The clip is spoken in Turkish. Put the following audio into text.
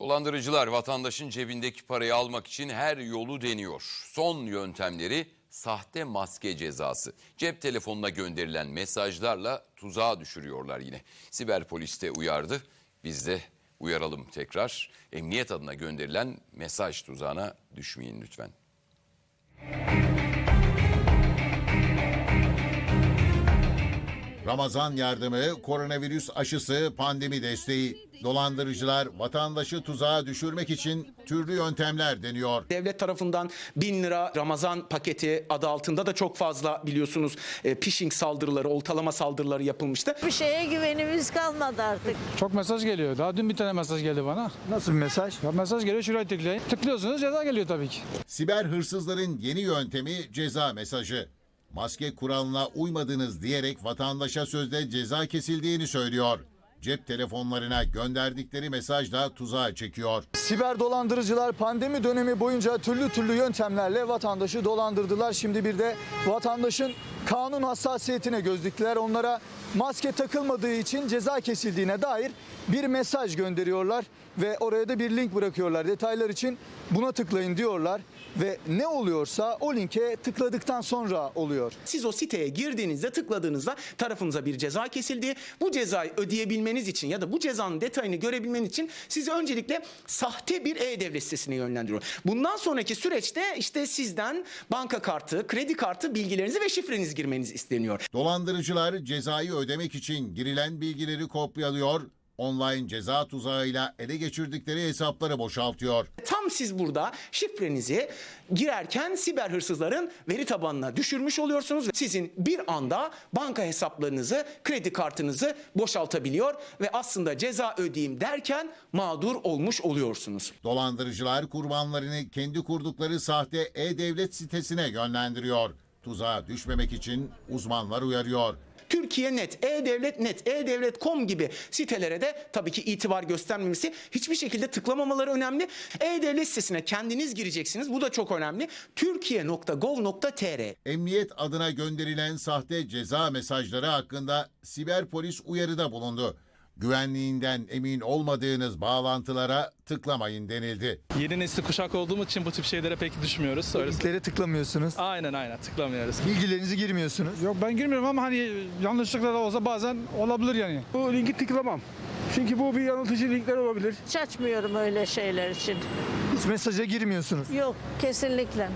Dolandırıcılar vatandaşın cebindeki parayı almak için her yolu deniyor. Son yöntemleri sahte maske cezası. Cep telefonuna gönderilen mesajlarla tuzağa düşürüyorlar yine. Siber polis de uyardı. Biz de uyaralım tekrar. Emniyet adına gönderilen mesaj tuzağına düşmeyin lütfen. Ramazan yardımı, koronavirüs aşısı, pandemi desteği. Dolandırıcılar vatandaşı tuzağa düşürmek için türlü yöntemler deniyor. Devlet tarafından 1000 lira Ramazan paketi adı altında da çok fazla biliyorsunuz e, phishing saldırıları, oltalama saldırıları yapılmıştı. Bir şeye güvenimiz kalmadı artık. Çok mesaj geliyor. Daha dün bir tane mesaj geldi bana. Nasıl bir mesaj? Ya mesaj geliyor şuraya tıklayın. Tıklıyorsunuz ceza geliyor tabii ki. Siber hırsızların yeni yöntemi ceza mesajı. Maske kuralına uymadınız diyerek vatandaşa sözde ceza kesildiğini söylüyor. Cep telefonlarına gönderdikleri mesajla tuzağa çekiyor. Siber dolandırıcılar pandemi dönemi boyunca türlü türlü yöntemlerle vatandaşı dolandırdılar. Şimdi bir de vatandaşın kanun hassasiyetine göz diktiler. Onlara maske takılmadığı için ceza kesildiğine dair bir mesaj gönderiyorlar ve oraya da bir link bırakıyorlar. Detaylar için buna tıklayın diyorlar ve ne oluyorsa o linke tıkladıktan sonra oluyor. Siz o siteye girdiğinizde tıkladığınızda tarafınıza bir ceza kesildi. Bu cezayı ödeyebilmeniz için ya da bu cezanın detayını görebilmeniz için sizi öncelikle sahte bir e-devlet sitesine yönlendiriyor. Bundan sonraki süreçte işte sizden banka kartı, kredi kartı bilgilerinizi ve şifrenizi girmeniz isteniyor. Dolandırıcılar cezayı ödemek için girilen bilgileri kopyalıyor, online ceza tuzağıyla ele geçirdikleri hesapları boşaltıyor. Tam siz burada şifrenizi girerken siber hırsızların veri tabanına düşürmüş oluyorsunuz. Sizin bir anda banka hesaplarınızı, kredi kartınızı boşaltabiliyor ve aslında ceza ödeyeyim derken mağdur olmuş oluyorsunuz. Dolandırıcılar kurbanlarını kendi kurdukları sahte e-devlet sitesine yönlendiriyor. Tuzağa düşmemek için uzmanlar uyarıyor. Türkiye Net, E-Devlet Net, E-Devlet.com gibi sitelere de tabii ki itibar göstermemesi, hiçbir şekilde tıklamamaları önemli. E-Devlet sitesine kendiniz gireceksiniz. Bu da çok önemli. Türkiye.gov.tr Emniyet adına gönderilen sahte ceza mesajları hakkında siber polis uyarıda bulundu. Güvenliğinden emin olmadığınız bağlantılara tıklamayın denildi. Yeni nesil kuşak olduğumuz için bu tip şeylere pek düşmüyoruz. Öyle- Linklere tıklamıyorsunuz. Aynen aynen tıklamıyoruz. Bilgilerinizi girmiyorsunuz. Yok ben girmiyorum ama hani yanlışlıkla da olsa bazen olabilir yani. Bu linki tıklamam. Çünkü bu bir yanıltıcı linkler olabilir. Hiç açmıyorum öyle şeyler için. Hiç mesaja girmiyorsunuz. Yok kesinlikle.